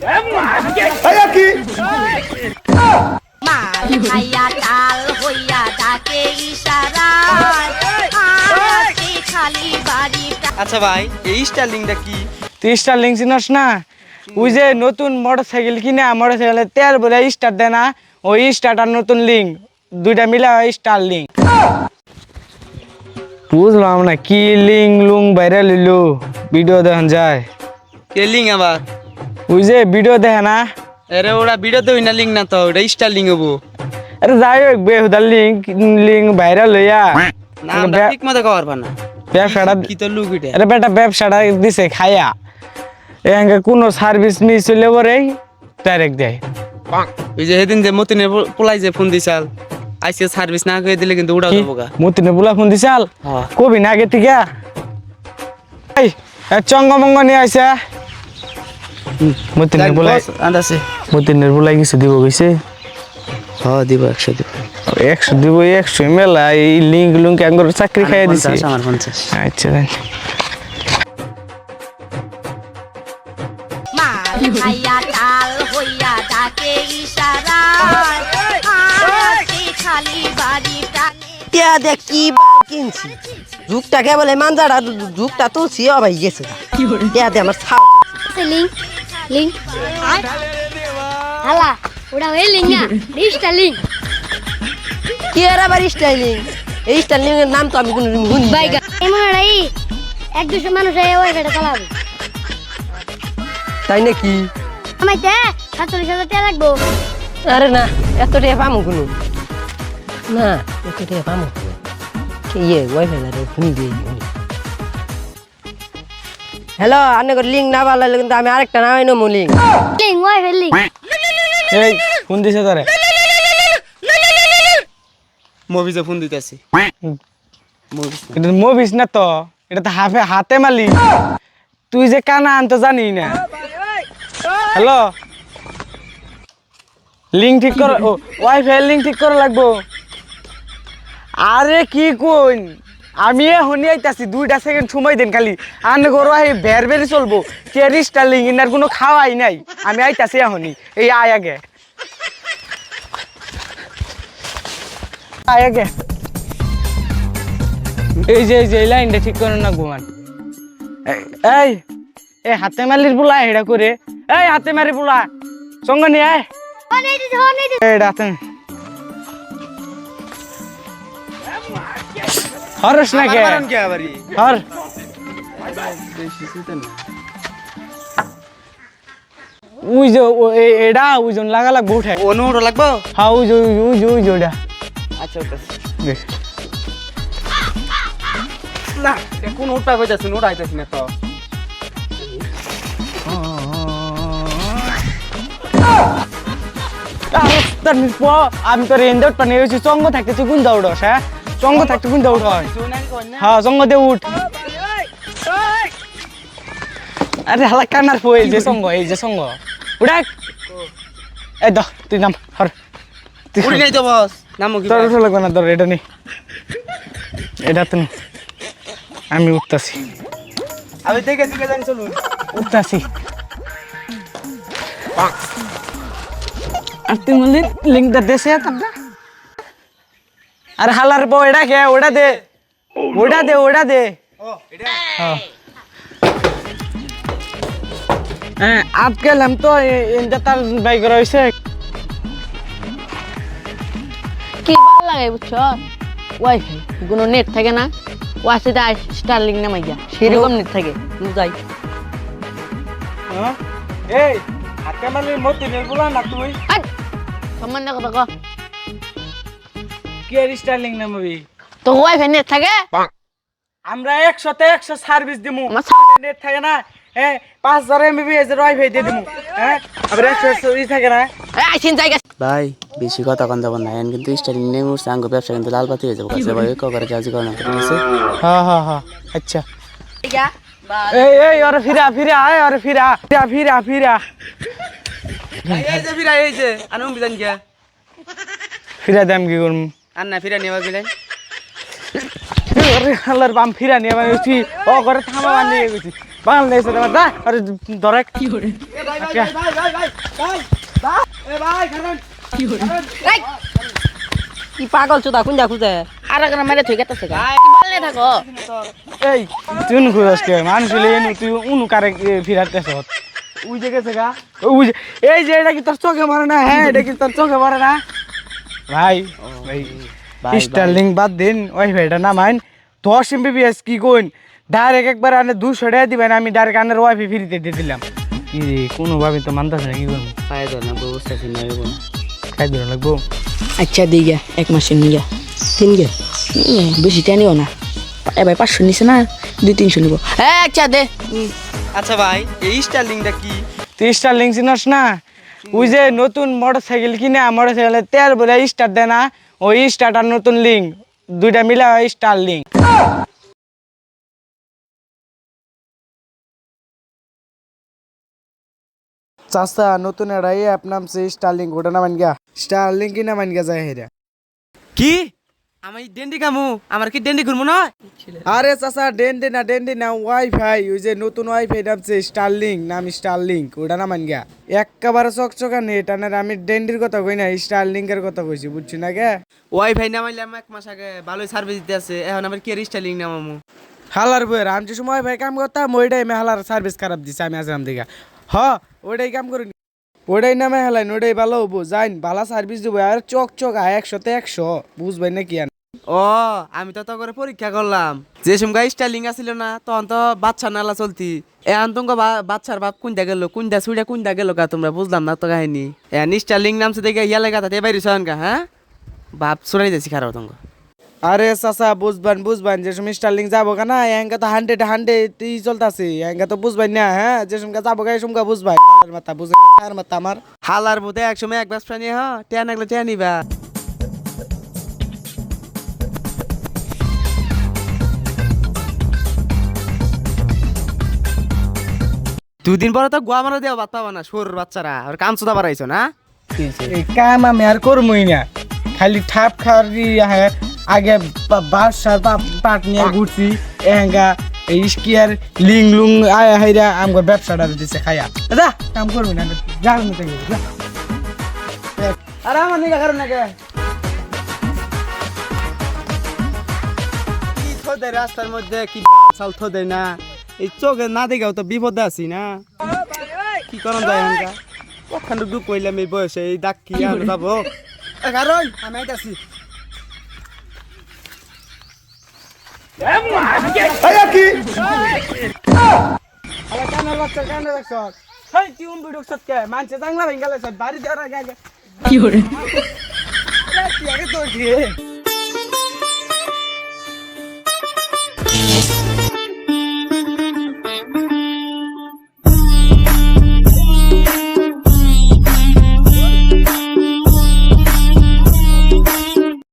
কি মাল খাইয়া ডাল হইয়া ডাকে ইশারায় খালি বাড়িটা আচ্ছা ভাই এই স্টাইলিংটা কি? তুই স্টার লিঙ্ক চিনস না? ওই যে নতুন মোটর সাইকেল কিনে মোটর সাইকেলে তেল বলে স্টার দেয় না ওই স্টার্ট আর নতুন লিঙ্ক দুইটা মিলে স্টার লিঙ্ক বুঝলাম না কি লিঙ্ক লুং বাইরে লিলু ভিডিও দেখান যায়। কে লিঙ্ক আবার? ওই যে ভিডিও দেখে না? আরে ওরা ভিডিওতে হই না লিঙ্ক না তো ওটা স্টাইলিং হব। আরে যাই হোক বেহুদার লিঙ্ক লিঙ্ক বাইরে লইয়া না আমরা ঠিক মতো খাওয়ার পার ব্যবসাটা কি তো লুক এটা? আরে বেটা ব্যবসাটা দিছে খাইয়া এঙ্গে কোনো সার্ভিস মিস হইলে পরে ডাইরেক্ট দেয়। ওই যে সেদিন যে মতিনের পোলাই যে ফোন দিছাল আইসে সার্ভিস না করে দিলে কিন্তু উড়াও দেবো গা। মতিনে ফোন দিছাল? হ্যাঁ। কবি না আগে থেকে এই চঙ্গমঙ্গ নিয়ে আইসা মতিনের বুলাই আন্দাসে মতিনের বুলাই কিছু দিব কইছে? হ্যাঁ দিব একশো দিব। একশো দিব একশো মেলা এই লিঙ্ক লুঙ্ক আঙ্গুর চাকরি খাইয়া দিছে। আমার পঞ্চাশ। আচ্ছা দেন। খাইয়া হইয়া ডাকে খালি দেখ কি বা কিনছি? যুগটা কেবল মানজাটা যুগটা তুলছি ও ভাই গেছে। আমার ছাও। লিঙ্ক হালা ওটা ওই লিঙ্ক না লিঙ্ক কি এর আবার স্টাইলিং এই স্টাইলিং এর নাম তো আমি কোনো শুনি বাইক এমন এই এক দুশো মানুষ এই ওয়াইফাইটা চালাবে। তাই নাকি? আমাইতে সাতচল্লিশ হাজার টাকা লাগবো। আরে না এত টিয়া পামু কোনো। না এত টিয়া পামু কে ইয়ে ওয়াইফাই না শুনি দিয়ে হ্যালো আনে করে লিঙ্ক না ভালো লাগলে কিন্তু আমি আরেকটা নামাই নেব লিঙ্ক লিঙ্ক ওয়াইফাই লিঙ্ক এই ফোন দিছে তোরে। মুভিজে ফোন দিতেছি। এটা মুভিস না তো এটা তো হাফে হাতে মালি। তুই যে কানা আনতে জানি না। হ্যালো লিঙ্ক ঠিক কর ওয়াইফাই লিঙ্ক ঠিক করা লাগবো। আরে কি কোন আমি শুনি আইতাছি দুইটা সেকেন্ড সময় দেন খালি। আন গরু আহি বের বেরি চলবো। কেরি স্টাইলিং ইনার কোনো খাওয়াই নাই। আমি আইতাছি এখনই। এই আয় আগে। আয় আগে। এই যে এই যে এই লাইনটা ঠিক করে না ঘুমান এই এই হাতে মালির পোলা এটা করে। এই হাতে মারি পোলা সঙ্গ নিয়ে আয়। এই রাতে। হরস না কে কে হর। উই যে ও- এ- এডা ওজন লাগা লাগবো উঠে। অনুরো লাগবো? হ্যাঁ উই যে উই যে উই যে ওটা আচ্ছা দেখ। না কোন উঠা কইতাছ উঠা আইতাছ না তো তার আমি তোর এন্ডাউট পানি চঙ্গ থাকতে তুই কোন দৌড়স হ্যাঁ? চঙ্গ থাকতে কোন দৌড় হয়। হ্যাঁ চঙ্গ দিয়ে উঠ। আরে হালা কানার ফো এই যে সঙ্গ এই যে সঙ্গ উঠাক। এই দহ তুই নাম হর উড়ি নাই তো বস নামো কি তোর উঠা লাগবে না তোর এটা নেই এটা তো নে। আমি উঠতাছি। আমি দেখে দিকে জানি চলুন। উঠতাছি। আর তুই লিঙ্কটা দেশে তারটা আরে হালার বউ এটা কে? ওটা দে। ওটা দে ওটা দে। হ্যাঁ। হ্যাঁ আপ গেলাম তো এটা তার বাইক রয়েছে কি ভালো লাগে বুঝছ? ওয়াইফাই কোনো নেট থাকে না। ওয়াসিতে স্টারলিং নামাই গিয়া সেরকম নেট থাকে যাই। হ্যাঁ? এই হাতে মালির মতি নেবুলা না তুই। সম্বন্ধ কথা কো আর স্টাইলিং নামাবি তো ওয়াইফাই নেট থাকে? আমরা একশোতে একশো সার্ভিস দিমু। নেট থাকে না হ্যাঁ পাঁচ হাজার এমবি এর ওয়াইফাই দিয়ে দিমু। হ্যাঁ আবার একশো একশো ই থাকে না। এই আইসিন জায়গা ভাই বেশি কথা কন যাব না। এন কিন্তু স্টাইলিং নেই মোর সাঙ্গ ব্যবসা কিন্তু লাল বাতি হয়ে যাব। কাছে ভাই ক করে কাজ করো না হ্যাঁ হ্যাঁ হ্যাঁ আচ্ছা। এই এই ওরে ফিরা ফিরা আয় ওরে ফিরা ফিরা ফিরা ফিরা। এই যে ফিরা এই যে আনুম বিজান গিয়া ফিরা দাম কি করুম? আর না ফিরা নেওয়া গেলেন আরে হালার বাম ফিরা নিয়ে মানে তুই ও করে থামা বানিয়ে গেছি বাংলাদেশ তোমার দা আরে ধরে। কি কি পাগল চোদা কোন যা খুঁজে? আর একবার মেরে থই গেতেছে গা। কি বললে থাকো। এই তুই খুঁজাস কে মানুষ হলে এনু তুই উনু কারে ফিরাতেছ উই যে গেছে গা। উই এই যে এটা কি তোর চোখে মারে না? হ্যাঁ এটা কি তোর চোখে মারে না? ভাই ভাই স্টারলিং বাদ দিন। ওই ভাইটা না মাইন। দশ এমবিবিএস কি কোন ডাইরেক্ট একবার আনে দুশো টাকা দিবেন আমি ডাইরেক্ট আনের ওয়াইফাই ফ্রিতে দিয়ে দিলাম। কি রে কোনোভাবে তো মানতেছে না কি করব? না ব্যবস্থা ছিল না এরকম। খাই দিন লাগবো। আচ্ছা দিই গা এক মাসের নিয়ে তিন গে। বেশি টানিও না। এবার পাঁচশো নিছে না? দুই তিনশো নিবো। হ্যাঁ আচ্ছা দে। আচ্ছা ভাই এই স্টারলিংটা কি? তুই স্টারলিং চিনস না? ওই যে নতুন মোটর সাইকেল কিনে মোটর সাইকেলের তেল বলে স্টার দেয় না ওই স্টার আর নতুন লিঙ্ক দুইটা মিলা স্টার লিঙ্ক চাষা নতুন এটা এই অ্যাপ নামছে স্টারলিং ওটা নামান গা স্টারলিং কি নামান গা যায় হেরা কি? আমি ডেন্ডি কামু আমার কি ডেন্ডি ঘুরবো না আরে চাষা ডেন্ডি না ডেন্ডি না ওয়াইফাই ওই যে নতুন ওয়াইফাই নামছে স্টারলিং নাম স্টারলিং ওটা নামান গা একেবারে চকচকা নেট আনার আমি ডেন্ডির কথা কই না স্টারলিং এর কথা কইছি বুঝছি না গে? ওয়াইফাই নামাইলাম এক মাস আগে ভালোই সার্ভিস দিতে আছে এখন আমার কি স্টারলিং নামামু? হালার বইয়ের আমি যে সময় ভাই কাম করতাম ওইটাই আমি হালার সার্ভিস খারাপ দিছে আমি আসলাম দিঘা হ ওইটাই কাম করি ওইটাই নামে হেলাইন, ওইটাই ভালো হব। যাইন, ভালো সার্ভিস দেবো। আর চক চক, আয় একশোতে একশো। বুঝবেন না কি আর? ও, আমি তো তো করে পরীক্ষা করলাম। যে সময় স্টাইলিং আছিল না, তখন তো বাচ্চা নালা চলতি। এখন তোমাকে বাচ্চার বাপ কোনটা গেল কোনটা ছুড়ে কোনটা গেল কা তোমরা, বুঝলাম না তো কাহিনী। এখন স্টাইলিং নামছে দেখে ইয়া লেগা তাতে বাইরে সহন হ্যাঁ? বাপ ছুড়াই যাচ্ছি খারাপ তোমাকে আরে চাচা বুঝবেন বুঝবেন যে সময় স্টার্লিং যাব কেনা এঙ্গা তো হান্ড্রেড হান্ড্রেড ই চলতেছে। এঙ্গা তো বুঝবেন না হ্যাঁ? যে সময় যাব গায়ে সময় বুঝবেন। মাথা বুঝেন না মাথা আমার। হালার মধ্যে এক সময় এক ব্যবসা নিয়ে হ্যাঁ? নাগলে টেয়া নিবা। দুদিন পরে তো গোয়া মারা দেওয়া বাদ পাবা না সরুর বাচ্চারা। আর কাম চুদা বাড়াইছো না? কাম আমি আর করবই না। খালি ঠাপ খাওয়ারি আগে বাসার পাট নিয়ে ঘুরছি, এহেঙ্গা, এই স্কিয়ার লিং লুং আয়া হাইরা আমগো ব্যবসাটা দিছে খাইয়া যা, কাম করবি না যা। আরে আমার কারণ নাকি? রাস্তার মধ্যে, কি চাল থোদে না? এই চোখে না দেখাও তো বিপদে আছি না। কি করন যায় এনকা ওখানে ডুব কইলাম এই বয়সে, এই ডাক কি আর যাব? কারণ, আমি আইতাছি। ভেঙ্গালে সব বাড়ি দেওয়ার আগে আগে। কি করে কি আগে তো কি